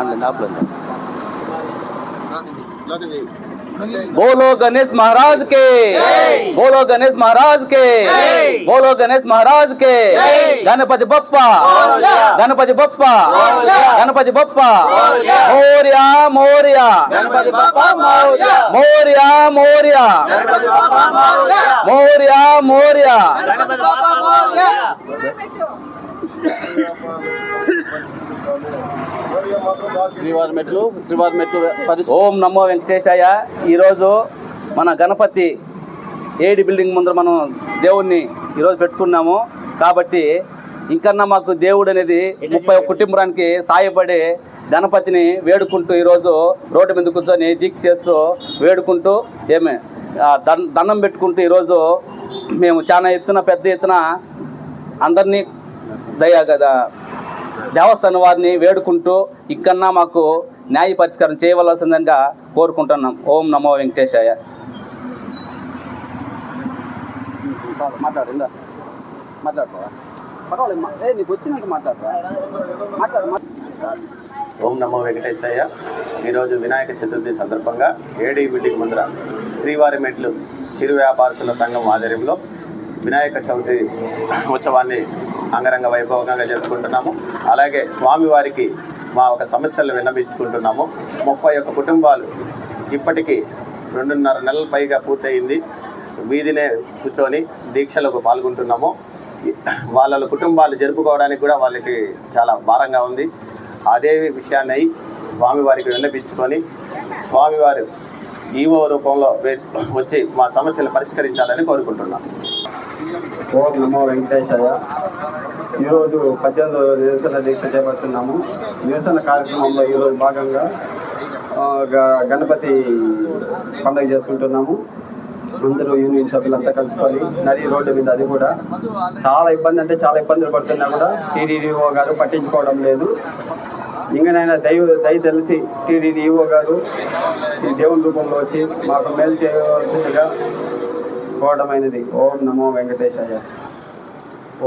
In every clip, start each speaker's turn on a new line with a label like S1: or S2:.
S1: Online offline बोलो गणेश महाराज के बोलो गणेश महाराज के बोलो गणेश महाराज के गणपति बप्पा गणपति बप्पा गणपति बप्पा मोरिया मोरिया गणपति बप्पा मोरिया मोरिया मोरिया मोरिया
S2: శ్రీవారి మెట్లు శ్రీవారి మెట్లు
S1: ఓం నమో వెంకటేశాయ. ఈరోజు మన గణపతి ఏడి బిల్డింగ్ ముందర మనం దేవుణ్ణి ఈరోజు పెట్టుకున్నాము. కాబట్టి ఇంకన్నా మాకు దేవుడు అనేది ముప్పై కుటుంబానికి సాయపడి గణపతిని వేడుకుంటూ ఈరోజు రోడ్డు మీద కూర్చొని దీక్ష చేస్తూ వేడుకుంటూ ఏమే దన్- దండం పెట్టుకుంటూ ఈరోజు మేము చాలా ఎత్తున పెద్ద ఎత్తున అందరినీ దయా కదా దేవస్థానం వారిని వేడుకుంటూ ఇక్కన్నా మాకు న్యాయ పరిష్కారం చేయవలసిందిగా కోరుకుంటున్నాం. ఓం నమో వెంకటేశాయ.
S2: మాట్లాడు
S3: ఓం నమో వెంకటేశయ్య ఈరోజు వినాయక చతుర్థి సందర్భంగా ఏడీ బిల్డింగ్ ముందర శ్రీవారి మెట్లు చిరు వ్యాపారస్తుల సంఘం ఆధ్వర్యంలో వినాయక చవితి ఉత్సవాన్ని అంగరంగ వైభవంగా జరుపుకుంటున్నాము. అలాగే స్వామివారికి మా ఒక సమస్యలు విన్నపించుకుంటున్నాము ముప్పై ఒక్క కుటుంబాలు ఇప్పటికీ రెండున్నర నెలల పైగా పూర్తయింది. వీధినే కూర్చొని దీక్షలకు పాల్గొంటున్నాము. వాళ్ళ కుటుంబాలు జరుపుకోవడానికి కూడా వాళ్ళకి చాలా భారంగా ఉంది. అదే విషయాన్ని స్వామివారికి విన్నపించుకొని స్వామివారు ఈవో రూపంలో వచ్చి మా సమస్యలు పరిష్కరించాలని కోరుకుంటున్నాను
S4: ఓం నమో వెంకటేశాయ. ఈరోజు పద్దెనిమిదో నిరసన దీక్ష చేపడుతున్నాము. నిరసన కార్యక్రమంలో ఈరోజు భాగంగా గణపతి పండుగ చేసుకుంటున్నాము. అందరూ యూనియన్ సభ్యులంతా కలుసుకొని నది రోడ్డు మీద అది కూడా. చాలా ఇబ్బంది అంటే చాలా ఇబ్బందులు పడుతున్నా కూడా టీడీడీఓ గారు పట్టించుకోవడం లేదు. ఇంకనైనా దైవ దయ తెలిసి టీడీడీఓ గారు ఈ దేవుని రూపంలో వచ్చి మాకు మేలు చేయవలసిందిగా కోవడమైనది ఓం నమో వెంకటేశాయ.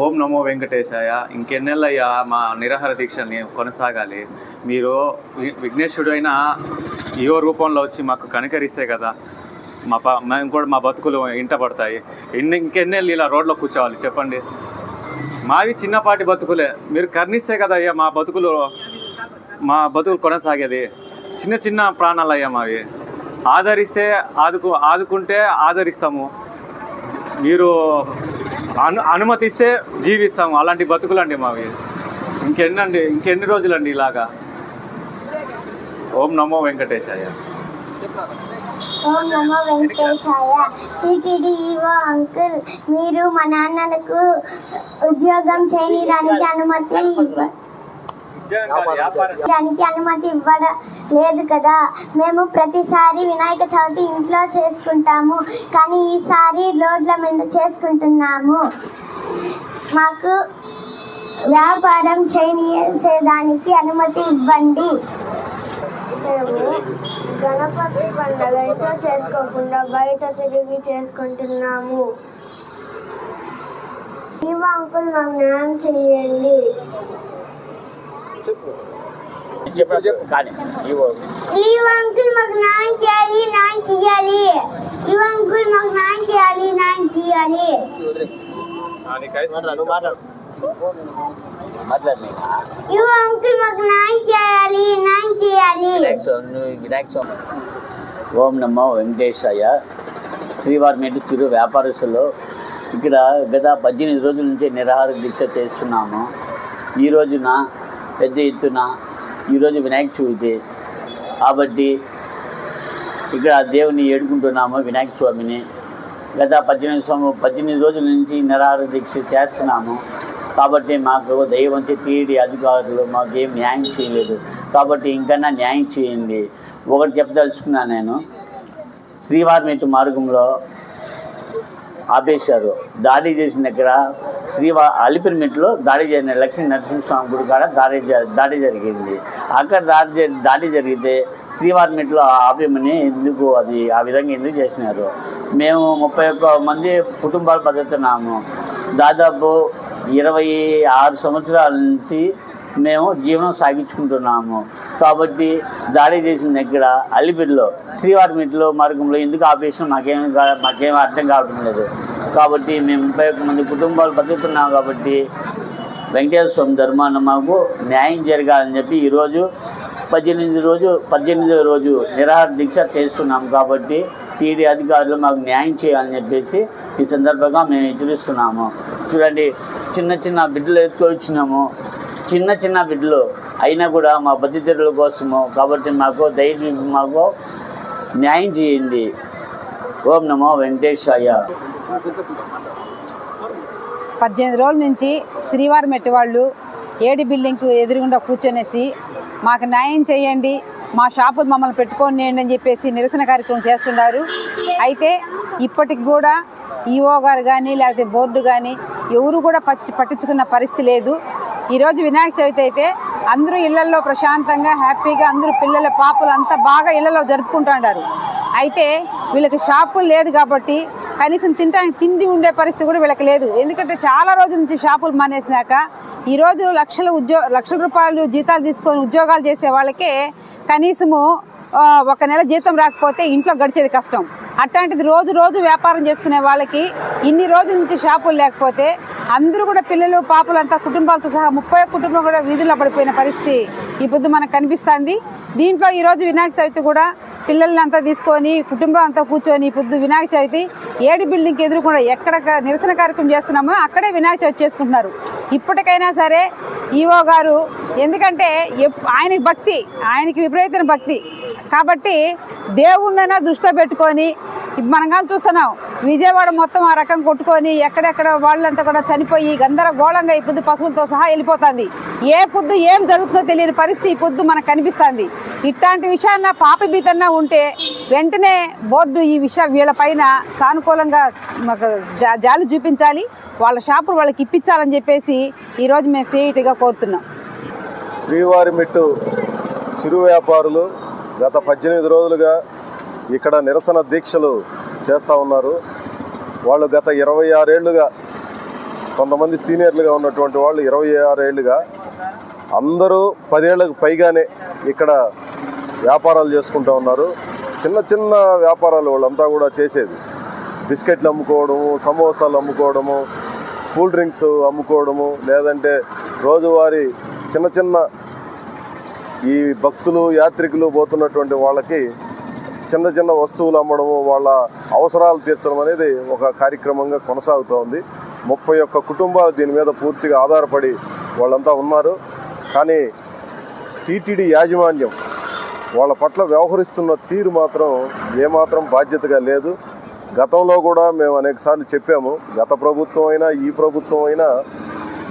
S5: ఓం నమో వెంకటేశాయ. ఇంకెన్నెళ్ళయ్యా మా నిరాహార దీక్షని కొనసాగాలి. మీరు విఘ్నేశ్వరుడైన విఘ్నేశ్వరుడు రూపంలో వచ్చి మాకు కనికరిస్తే కదా మా ప మేము కూడా మా బతుకులు ఇంట పడతాయి. ఎన్ని ఇలా రోడ్లో కూర్చోవాలి చెప్పండి. మావి చిన్నపాటి బతుకులే. మీరు కర్ణిస్తే కదా అయ్యా మా బతుకులు మా బతుకులు కొనసాగేది. చిన్న చిన్న ప్రాణాలు అయ్యా మావి. ఆదరిస్తే ఆదుకు ఆదుకుంటే ఆదరిస్తాము. మీరు అను అనుమతిస్తే జీవిస్తాము. అలాంటి బతుకులండి మావి. ఇంకెన్నండి ఇంకెన్ని రోజులండి ఇలాగా? ఓం నమో వెంకటేశాయ.
S6: ఓం నమో వెంకటేశాయ. టీటీడీఓ అంకుల్ మీరు మా నాన్నలకు ఉద్యోగం చేయడానికి అనుమతి దానికి అనుమతి ఇవ్వడం లేదు కదా. మేము ప్రతిసారి వినాయక చవితి ఇంట్లో చేసుకుంటాము కానీ ఈసారి రోడ్ల మీద చేసుకుంటున్నాము. మాకు వ్యాపారం చేయనిసేదానికి అనుమతి ఇవ్వండి. మేము గణపతి పండుగ ఇంట్లో చేసుకోకుండా బయట తిరిగి చేసుకుంటున్నాము. ఈవో అంకుల్ మాకు న్యాయం చేయండి ఈ అంకుల్ మాకు న్యాయం చేయాలి న్యాయం చేయాలి ఈవో అంకుల్ మాకు న్యాయం చేయాలి న్యాయం చేయాలి ఈవో అంకుల్ మాకు న్యాయం చేయాలి న్యాయం చేయాలి
S7: ఓం నమో వెంకటేశాయ. శ్రీవారి మెట్టు చిరు వ్యాపారస్తులు. ఇక్కడ గత పద్దెనిమిది రోజుల నుంచి నిరాహార దీక్ష చేస్తున్నాము. ఈ రోజున పెద్ద ఎత్తున ఈరోజు వినాయక చవితి. కాబట్టి ఇక్కడ దేవుని ఏడుకుంటున్నాము వినాయక స్వామిని. గత పద్దెనిమిది సంవ పద్దెనిమిది రోజుల నుంచి నిరాహార దీక్ష చేస్తున్నాము. కాబట్టి మాకు దైవం టీడీ అధికారులు మాకు ఏం న్యాయం చేయలేదు. కాబట్టి ఇంకన్నా న్యాయం చేయండి. ఒకటి చెప్పదలుచుకున్నాను నేను. శ్రీవారి మార్గంలో ఆపేశారు. దాడి చేసిన దగ్గర శ్రీవా అలిపిరిమిట్లో దాడి జరిగిన లక్ష్మీ నరసింహస్వామి గుడి కాడ దాడి జ- దాడి జరిగింది. అక్కడ దాడి దాడి జరిగితే శ్రీవారి మెట్లో ఆపేమని ఎందుకు అది ఆ విధంగా ఎందుకు చేసినారు? మేము ముప్పై ఒక్క మంది కుటుంబాలు బతుకుతున్నాము. దాదాపు ఇరవై ఆరు సంవత్సరాల నుంచి మేము జీవనం సాగించుకుంటున్నాము. కాబట్టి దాడి చేసిన దగ్గర అలిపిరిలో శ్రీవారి మెట్లో మార్గంలో ఎందుకు ఆపేసిన? మాకేం కా- మాకేం అర్థం కావడం లేదు. కాబట్టి మేము ముప్పై ఒక్క మంది కుటుంబాలు బతుకుతున్నాం కాబట్టి వెంకటేశ్వర స్వామి ధర్మాన మాకు న్యాయం జరగాలని చెప్పి ఈరోజు పద్దెనిమిది రోజు పద్దెనిమిదో రోజు నిరాహార దీక్ష చేస్తున్నాం కాబట్టి టీడీ అధికారులు మాకు న్యాయం చేయాలని చెప్పేసి ఈ సందర్భంగా మేము హెచ్చరిస్తున్నాము. చూడండి చిన్న చిన్న బిడ్డలు ఎత్తుకొచ్చినాము చిన్న చిన్న బిడ్డలు అయినా కూడా మా బతితరుల కోసము కాబట్టి మాకు ధైర్యం మాకు న్యాయం చేయండి. ఓం నమో వెంకటేశాయ.
S8: పద్దెనిమిది రోజుల నుంచి శ్రీవారి మెట్టి వాళ్ళు ఏడి బిల్డింగ్కి ఎదురుగుండా కూర్చొనేసి మాకు న్యాయం చేయండి మా షాపులు మమ్మల్ని పెట్టుకొని అని చెప్పేసి నిరసన కార్యక్రమం చేస్తున్నారు. అయితే ఇప్పటికి కూడా ఈఓ గారు కానీ లేకపోతే బోర్డు కానీ ఎవరు కూడా పచ్చి పట్టించుకున్న పరిస్థితి లేదు. ఈరోజు వినాయక చవితి అయితే అందరూ ఇళ్ళలో ప్రశాంతంగా హ్యాపీగా అందరూ పిల్లల పాపలు అంతా బాగా ఇళ్ళలో జరుపుకుంటున్నారు అయితే వీళ్ళకి షాపులు లేదు కాబట్టి కనీసం తినడానికి తిండి ఉండే పరిస్థితి కూడా వీళ్ళకి లేదు ఎందుకంటే చాలా రోజుల నుంచి షాపులు మానేసినాక ఈరోజు లక్షల ఉద్యో లక్షల రూపాయలు జీతాలు తీసుకొని ఉద్యోగాలు చేసే వాళ్ళకే కనీసము ఒక నెల జీతం రాకపోతే ఇంట్లో గడిచేది కష్టం. అట్లాంటిది రోజు రోజు వ్యాపారం చేసుకునే వాళ్ళకి ఇన్ని రోజుల నుంచి షాపులు లేకపోతే అందరూ కూడా పిల్లలు పాపలు అంతా కుటుంబాలతో సహా ముప్పై కుటుంబం కూడా వీధుల్లో పడిపోయిన పరిస్థితి. ఈ పొద్దు మనకు కనిపిస్తుంది. దీంట్లో ఈరోజు వినాయక చవితి కూడా పిల్లల్ని అంతా తీసుకొని కుటుంబం అంతా కూర్చొని ఈ పొద్దు వినాయక చవితి ఏడు బిల్డింగ్కి ఎదురుకుండా ఎక్కడ నిరసన కార్యక్రమం చేస్తున్నామో అక్కడే వినాయక చవితి చేసుకుంటున్నారు. ఇప్పటికైనా సరే ఈఓ గారు ఎందుకంటే ఎప్- ఆయనకి భక్తి ఆయనకి విపరీతమైన భక్తి. కాబట్టి దేవుణ్ణైనా దృష్టిలో పెట్టుకొని మనం కానీ చూస్తున్నాం. విజయవాడ మొత్తం ఆ రకం కొట్టుకొని ఎక్కడెక్కడ వాళ్ళంతా కూడా చనిపోయి గందరగోళంగా ఈ పొద్దు పశువులతో సహా వెళ్ళిపోతుంది. ఏ పొద్దు ఏం జరుగుతుందో తెలియని పరిస్థితి ఈ పొద్దు మనకు కనిపిస్తుంది. ఇట్లాంటి విషయాన్న పాపభీతన్నా ఉంటే వెంటనే బోర్డు ఈ విషయం వీళ్ళ పైన సానుకూలంగా మాకు జా- జాలి చూపించాలి. వాళ్ళ షాపులు వాళ్ళకి ఇప్పించాలని చెప్పేసి ఈరోజు మేము సీఈటీగా కోరుతున్నాం.
S9: శ్రీవారి మెట్టు చిరు వ్యాపారులు గత పద్దెనిమిది రోజులుగా ఇక్కడ నిరసన దీక్షలు చేస్తూ ఉన్నారు. వాళ్ళు గత ఇరవై ఆరేళ్ళుగా కొంతమంది సీనియర్లుగా ఉన్నటువంటి వాళ్ళు ఇరవై ఆరేళ్ళుగా అందరూ పదేళ్ళకు పైగానే ఇక్కడ వ్యాపారాలు చేసుకుంటూ ఉన్నారు. చిన్న చిన్న వ్యాపారాలు వాళ్ళంతా కూడా చేసేది. బిస్కెట్లు అమ్ముకోవడము సమోసాలు అమ్ముకోవడము కూల్ డ్రింక్స్ అమ్ముకోవడము లేదంటే రోజువారీ చిన్న చిన్న ఈ భక్తులు యాత్రికులు పోతున్నటువంటి వాళ్ళకి చిన్న చిన్న వస్తువులు అమ్మడము వాళ్ళ అవసరాలు తీర్చడం అనేది ఒక కార్యక్రమంగా కొనసాగుతోంది ముప్పై ఒక్క కుటుంబాలు దీని మీద పూర్తిగా ఆధారపడి వాళ్ళంతా ఉన్నారు. కానీ టీటీడీ యాజమాన్యం వాళ్ళ పట్ల వ్యవహరిస్తున్న తీరు మాత్రం ఏమాత్రం బాధ్యతగా లేదు. గతంలో కూడా మేము అనేకసార్లు చెప్పాము గత ప్రభుత్వం అయినా ఈ ప్రభుత్వం అయినా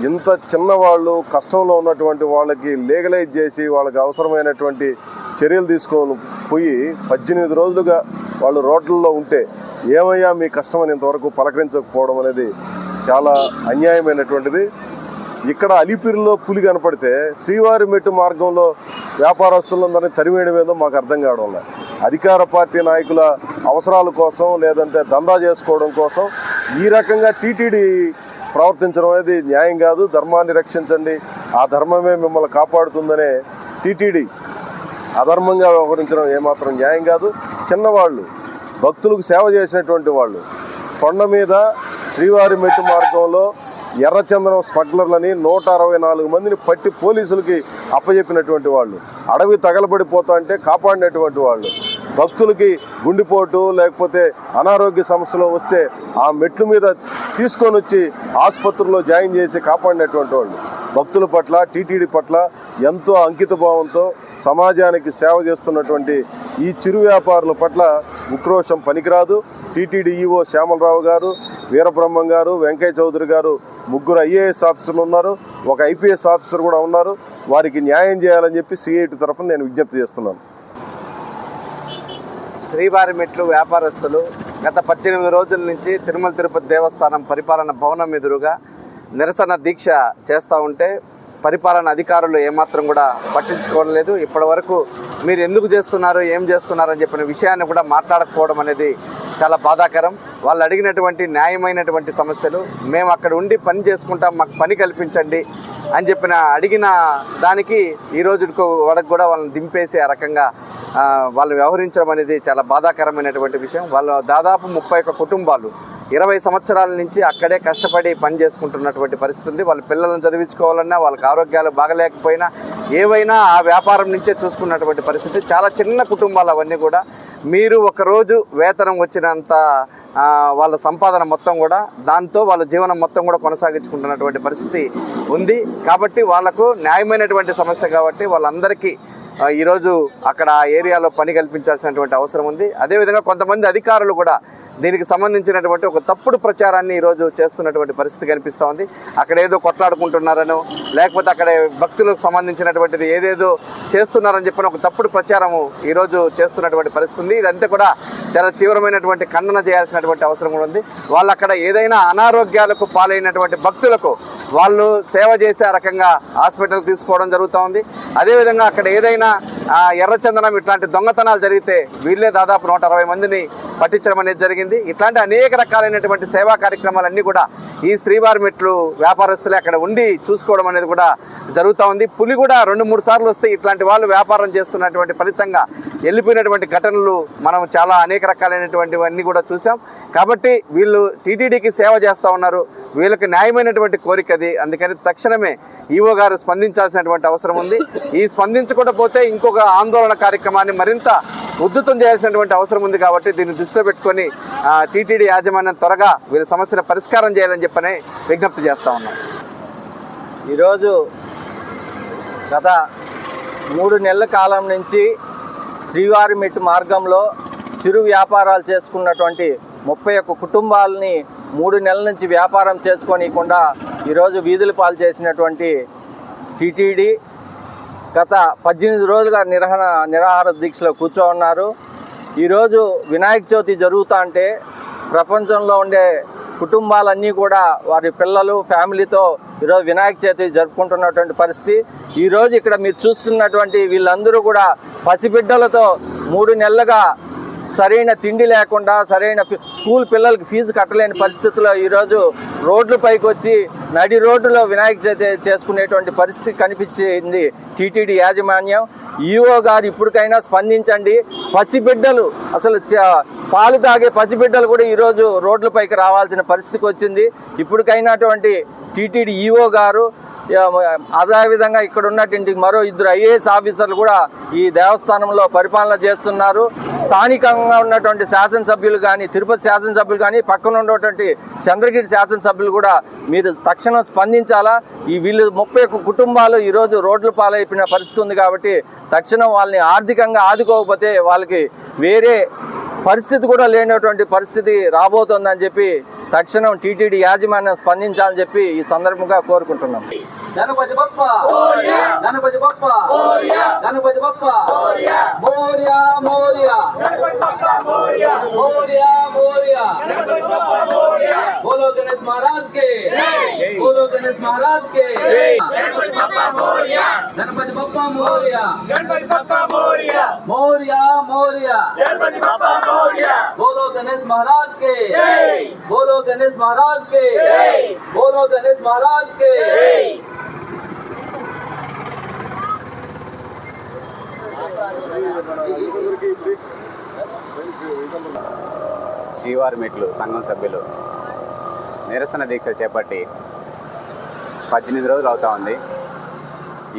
S9: ఇంత చిన్నవాళ్ళు కష్టంలో ఉన్నటువంటి వాళ్ళకి లీగలైజ్ చేసి వాళ్ళకి అవసరమైనటువంటి చర్యలు తీసుకొని పోయి పద్దెనిమిది రోజులుగా వాళ్ళు రోడ్లలో ఉంటే ఏమయ్యా మీ కష్టం అని ఇంతవరకు పలకరించకపోవడం అనేది చాలా అన్యాయమైనటువంటిది. ఇక్కడ అలిపిరిలో పులి కనపడితే శ్రీవారి మెట్టు మార్గంలో వ్యాపారస్తులందరినీ తరిమేయడం ఏదో మాకు అర్థం కావడం లేదు. అధికార పార్టీ నాయకుల అవసరాల కోసం లేదంటే దందా చేసుకోవడం కోసం ఈ రకంగా టీటీడీ ప్రవర్తించడం అనేది న్యాయం కాదు ధర్మాన్ని రక్షించండి. ఆ ధర్మమే మిమ్మల్ని కాపాడుతుందనే టీటీడీ అధర్మంగా వ్యవహరించడం ఏమాత్రం న్యాయం కాదు. చిన్నవాళ్ళు భక్తులకు సేవ చేసినటువంటి వాళ్ళు కొండ మీద శ్రీవారి మెట్టు మార్గంలో ఎర్రచందనం స్మగ్లర్లని నూట అరవై నాలుగు మందిని పట్టి పోలీసులకి అప్పజెప్పినటువంటి వాళ్ళు అడవి తగలబడిపోతా అంటే కాపాడినటువంటి వాళ్ళు భక్తులకి గుండెపోటు లేకపోతే అనారోగ్య సమస్యలు వస్తే ఆ మెట్లు మీద తీసుకొని వచ్చి ఆసుపత్రిలో జాయిన్ చేసి కాపాడినటువంటి వాళ్ళు. భక్తుల పట్ల టీటీడీ పట్ల ఎంతో అంకిత భావంతో సమాజానికి సేవ చేస్తున్నటువంటి ఈ చిరు వ్యాపారుల పట్ల ఉక్రోషం పనికిరాదు. టీటీడీ ఈఓ శ్యామలరావు గారు వీరబ్రహ్మం గారు వెంకయ్య చౌదరి గారు ముగ్గురు ఐఏఎస్ ఆఫీసర్లు ఉన్నారు. ఒక ఐపీఎస్ ఆఫీసర్ కూడా ఉన్నారు. వారికి న్యాయం చేయాలని చెప్పి సిఐటి తరఫున నేను విజ్ఞప్తి చేస్తున్నాను.
S2: శ్రీవారి మెట్లు వ్యాపారస్తులు గత పద్దెనిమిది రోజుల నుంచి తిరుమల తిరుపతి దేవస్థానం పరిపాలన భవనం ఎదురుగా నిరసన దీక్ష చేస్తూ ఉంటే పరిపాలన అధికారులు ఏమాత్రం కూడా పట్టించుకోవడం లేదు. ఇప్పటి వరకు మీరు ఎందుకు చేస్తున్నారు ఏం చేస్తున్నారు అని చెప్పిన విషయాన్ని కూడా మాట్లాడకపోవడం అనేది చాలా బాధాకరం. వాళ్ళు అడిగినటువంటి న్యాయమైనటువంటి సమస్యలు మేము అక్కడ ఉండి పని చేసుకుంటాం మాకు పని కల్పించండి అని చెప్పిన అడిగిన దానికి ఈ రోజుకు వరకు కూడా వాళ్ళని దింపేసి ఆ రకంగా వాళ్ళు వ్యవహరించడం అనేది చాలా బాధాకరమైనటువంటి విషయం. వాళ్ళు దాదాపు ముప్పై ఒక్క కుటుంబాలు ఇరవై సంవత్సరాల నుంచి అక్కడే కష్టపడి పని చేసుకుంటున్నటువంటి పరిస్థితి ఉంది. వాళ్ళ పిల్లలను చదివించుకోవాలన్నా వాళ్ళకి ఆరోగ్యాలు బాగలేకపోయినా ఏవైనా ఆ వ్యాపారం నుంచే చూసుకున్నటువంటి పరిస్థితి. చాలా చిన్న కుటుంబాలు అవన్నీ కూడా మీరు ఒకరోజు వేతనం వచ్చినంత వాళ్ళ సంపాదన మొత్తం కూడా దాంతో వాళ్ళ జీవనం మొత్తం కూడా కొనసాగించుకుంటున్నటువంటి పరిస్థితి ఉంది. కాబట్టి వాళ్ళకు న్యాయమైనటువంటి సమస్య కాబట్టి వాళ్ళందరికీ ఈరోజు అక్కడ ఆ ఏరియాలో పని కల్పించాల్సినటువంటి అవసరం ఉంది. అదేవిధంగా కొంతమంది అధికారులు కూడా దీనికి సంబంధించినటువంటి ఒక తప్పుడు ప్రచారాన్ని ఈరోజు చేస్తున్నటువంటి పరిస్థితి కనిపిస్తూ ఉంది. అక్కడ ఏదో కొట్లాడుకుంటున్నారనో లేకపోతే అక్కడ భక్తులకు సంబంధించినటువంటిది ఏదేదో చేస్తున్నారని చెప్పిన ఒక తప్పుడు ప్రచారము ఈరోజు చేస్తున్నటువంటి పరిస్థితి ఉంది. ఇదంతా కూడా చాలా తీవ్రమైనటువంటి ఖండన చేయాల్సినటువంటి అవసరం కూడా ఉంది. వాళ్ళు అక్కడ ఏదైనా అనారోగ్యాలకు పాలైనటువంటి భక్తులకు వాళ్ళు సేవ చేసే రకంగా హాస్పిటల్ తీసుకోవడం జరుగుతూ ఉంది. అదేవిధంగా అక్కడ ఏదైనా ఎర్రచందనం ఇట్లాంటి దొంగతనాలు జరిగితే వీళ్ళే దాదాపు నూట అరవై మందిని పట్టించడం అనేది జరిగింది. ఇట్లాంటి అనేక రకాలైనటువంటి సేవా కార్యక్రమాలన్నీ కూడా ఈ శ్రీవారి మెట్లు వ్యాపారస్తులే అక్కడ ఉండి చూసుకోవడం అనేది కూడా జరుగుతూ ఉంది. పులి కూడా రెండు మూడు సార్లు వస్తే ఇట్లాంటి వాళ్ళు వ్యాపారం చేస్తున్నటువంటి ఫలితంగా వెళ్ళిపోయినటువంటి ఘటనలు మనం చాలా అనేక రకాలైనటువంటివన్నీ కూడా చూసాం కాబట్టి వీళ్ళు టీటీడీకి సేవ చేస్తూ ఉన్నారు. వీళ్ళకి న్యాయమైనటువంటి కోరిక అది. అందుకని తక్షణమే ఈవో గారు స్పందించాల్సినటువంటి అవసరం ఉంది. ఈ స్పందించకుండా పోతే ఇంకొక ఆందోళన కార్యక్రమాన్ని మరింత ఉద్ధృతం చేయాల్సినటువంటి అవసరం ఉంది కాబట్టి దీన్ని దృష్టిలో పెట్టుకొని టీటీడీ యాజమాన్యం త్వరగా వీళ్ళ సమస్యను పరిష్కారం చేయాలని చెప్పని విజ్ఞప్తి చేస్తూ ఉన్నాం.
S10: ఈరోజు గత మూడు నెలల కాలం నుంచి శ్రీవారి మెట్టు మార్గంలో చిరు వ్యాపారాలు చేసుకున్నటువంటి ముప్పై ఒక్క కుటుంబాలని మూడు నెలల నుంచి వ్యాపారం చేసుకోనీయకుండా ఈరోజు వీధులు పాలు చేసినటువంటి టీటీడీ గత పద్దెనిమిది రోజులుగా నిరహణ నిరాహార దీక్షలో కూర్చో ఉన్నారు. ఈరోజు వినాయక చవితి జరుగుతా అంటే ప్రపంచంలో ఉండే కుటుంబాలన్నీ కూడా వారి పిల్లలు ఫ్యామిలీతో ఈరోజు వినాయక చవితి జరుపుకుంటున్నటువంటి పరిస్థితి. ఈరోజు ఇక్కడ మీరు చూస్తున్నటువంటి వీళ్ళందరూ కూడా పసిబిడ్డలతో మూడు నెలలుగా సరైన తిండి లేకుండా సరైన స్కూల్ పిల్లలకి ఫీజు కట్టలేని పరిస్థితుల్లో ఈరోజు రోడ్లపైకి వచ్చి నడి రోడ్డులో వినాయక చవితి చేసుకునేటువంటి పరిస్థితి కనిపించింది టీటీడీ యాజమాన్యం. ఈఓ గారు ఇప్పటికైనా స్పందించండి. పసిబిడ్డలు అసలు పాలు తాగే పసిబిడ్డలు కూడా ఈరోజు రోడ్లపైకి రావాల్సిన పరిస్థితికి వచ్చింది. ఇప్పటికైనాటువంటి టీటీడీ ఈఓ గారు అదేవిధంగా ఇక్కడ ఉన్నటువంటి మరో ఇద్దరు ఐఏఎస్ ఆఫీసర్లు కూడా ఈ దేవస్థానంలో పరిపాలన చేస్తున్నారు. స్థానికంగా ఉన్నటువంటి శాసనసభ్యులు కానీ తిరుపతి శాసనసభ్యులు కానీ పక్కన ఉన్నటువంటి చంద్రగిరి శాసనసభ్యులు కూడా మీరు తక్షణం స్పందించాలా? ఈ వీళ్ళు ముప్పై కుటుంబాలు ఈరోజు రోడ్ల పాలైపోయిన పరిస్థితి ఉంది కాబట్టి తక్షణం వాళ్ళని ఆర్థికంగా ఆదుకోకపోతే వాళ్ళకి వేరే పరిస్థితి కూడా లేనటువంటి పరిస్థితి రాబోతోందని చెప్పి తక్షణం టీటీడీ యాజమాన్యం స్పందించాలని చెప్పి ఈ సందర్భంగా కోరుకుంటున్నాం.
S1: గణపతి బప్ప! గణపతి బప్ప! గణపతి మహారాజ్ గణపతి బప్ప మోర్యా! మోర్యా! గణపతి బప్ప మోర్యా! बोलो गणेश महाराज के बोलो गणेश महाराज के बोलो गणेश महाराज के
S11: శ్రీవారి మెట్లు సంఘం సభ్యులు నిరసన దీక్ష చేపట్టి పద్దెనిమిది రోజులు అవుతా ఉంది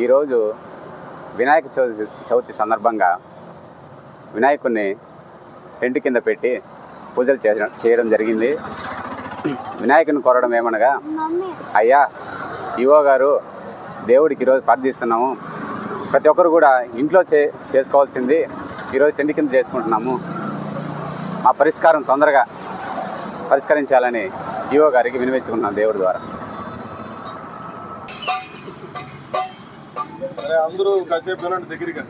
S11: ఈరోజు వినాయక చవితి చవితి సందర్భంగా వినాయకుడిని టెంట్ కింద పెట్టి పూజలు చేయడం చేయడం జరిగింది. వినాయకుని కోరడం ఏమనగా అయ్యా ఈవో గారు దేవుడికి ఈరోజు ప్రార్థిస్తున్నాము. ప్రతి ఒక్కరు కూడా ఇంట్లో చే చేసుకోవాల్సింది ఈరోజు టెంట్ కింద చేసుకుంటున్నాము. మా పరిష్కారం తొందరగా పరిష్కరించాలని ఈవో గారికి వినిపించుకున్నాం దేవుడి ద్వారా.
S9: అందరూ కాసేపు దగ్గరికి